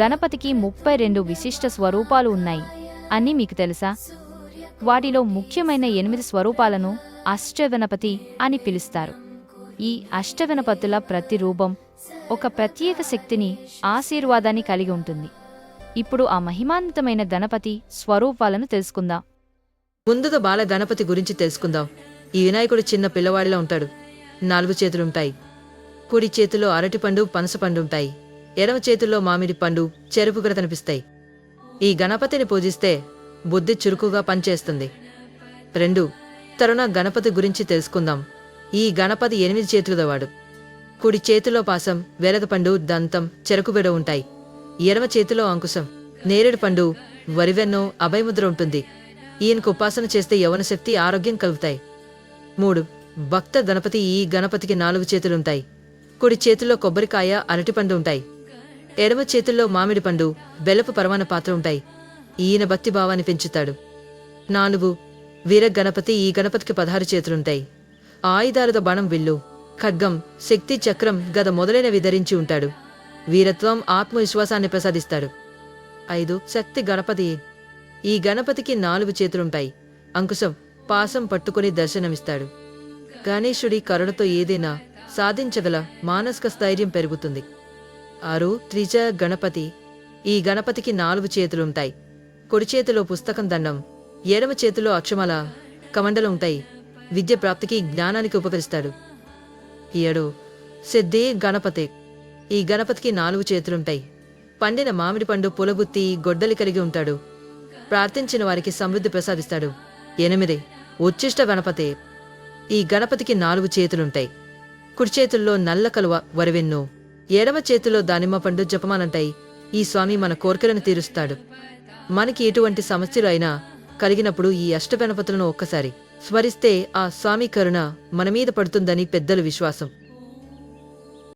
గణపతికి ముప్పై రెండు విశిష్ట స్వరూపాలు ఉన్నాయి. అని మీకు తెలుసా? వాటిలో ముఖ్యమైన ఎనిమిది స్వరూపాలను అష్టగణపతి అని పిలుస్తారు. ఈ అష్టగణపతుల ప్రతి రూపం ఒక ప్రత్యేక శక్తిని ఆశీర్వాదాన్ని కలిగి ఉంటుంది. ఇప్పుడు ఆ మహిమాంతమైన గణపతి స్వరూపాలను తెలుసుకుందాం. ముందుగా బాల గణపతి గురించి తెలుసుకుందాం. ఈ వినాయకుడు చిన్న పిల్లవాడిలా ఉంటాడు. నాలుగు చేతులుంటాయి. కుడి చేతిలో అరటిపండు పనసపండు ఉంటాయి. ఎడమ చేతుల్లో మామిడి పండు చెరుపుగా కనిపిస్తాయి ఈ గణపతిని పూజిస్తే బుద్ధి చురుకుగా పనిచేస్తుంది. రెండు తరుణ గణపతి గురించి తెలుసుకుందాం. ఈ గణపతి ఎనిమిది చేతులదవాడు కుడి చేతిలో పాసం వెరగపండు దంతం చెరకుబెడ ఉంటాయి. ఎడమ చేతిలో అంకుశం నేరేడు పండు వరివెన్నో అభయముద్ర ఉంటుంది. ఈయనకు ఉపాసన చేస్తే యవన శక్తి ఆరోగ్యం కలుగుతాయి. మూడు భక్త గణపతి ఈ గణపతికి నాలుగు చేతులుంటాయి. కుడి చేతిలో కొబ్బరికాయ అరటిపండు ఉంటాయి. ఎడమ చేతుల్లో మామిడి పండు బెలపు పరమాన పాత్ర ఉంటాయి. ఈయన భక్తి భావాన్ని పెంచుతాడు. నాలుగు వీర గణపతి ఈ గణపతికి పదహారు చేతులుంటాయి. ఆయుధాలతో బాణం విల్లు ఖడ్గం శక్తి చక్రం గద మొదలైనవి ధరించి ఉంటాడు. వీరత్వం ఆత్మవిశ్వాసాన్ని ప్రసాదిస్తాడు. ఐదు శక్తి గణపతి. ఈ గణపతికి నాలుగు చేతులుంటాయి. అంకుశం పాసం పట్టుకుని దర్శనమిస్తాడు. గణేశుడి కరుణతో ఏదైనా సాధించగల మానసిక స్థైర్యం పెరుగుతుంది. ఆరు త్రిజ గణపతి. ఈ గణపతికి నాలుగు చేతులుంటాయి. కుడి చేతిలో పుస్తకం దండం ఎడమ చేతిలో అక్షమాల కమండలు ఉంటాయి. విద్య ప్రాప్తికి జ్ఞానానికి ఉపకరిస్తాడు. ఏడు సిద్ధి గణపతి. ఈ గణపతికి నాలుగు చేతులుంటాయి. పండిన మామిడి పండు పులగుత్తి గొడ్డలి కలిగి ఉంటాడు. ప్రార్థించిన వారికి సమృద్ధి ప్రసాదిస్తాడు. ఎనిమిది ఉచ్చిష్ట గణపతి. ఈ గణపతికి నాలుగు చేతులుంటాయి. కుడి చేతుల్లో నల్ల కలువ వరవెన్ను. ఎడమ చేతిలో దానిమ్మ పండు జపమానంటాయి ఈ స్వామి మన కోరికలను తీరుస్తాడు. మనకి ఎటువంటి సమస్యలు అయినా కలిగినప్పుడు ఈ అష్టగణపతులను ఒక్కసారి స్మరిస్తే ఆ స్వామి కరుణ మన మీద పడుతుందని పెద్దల విశ్వాసం.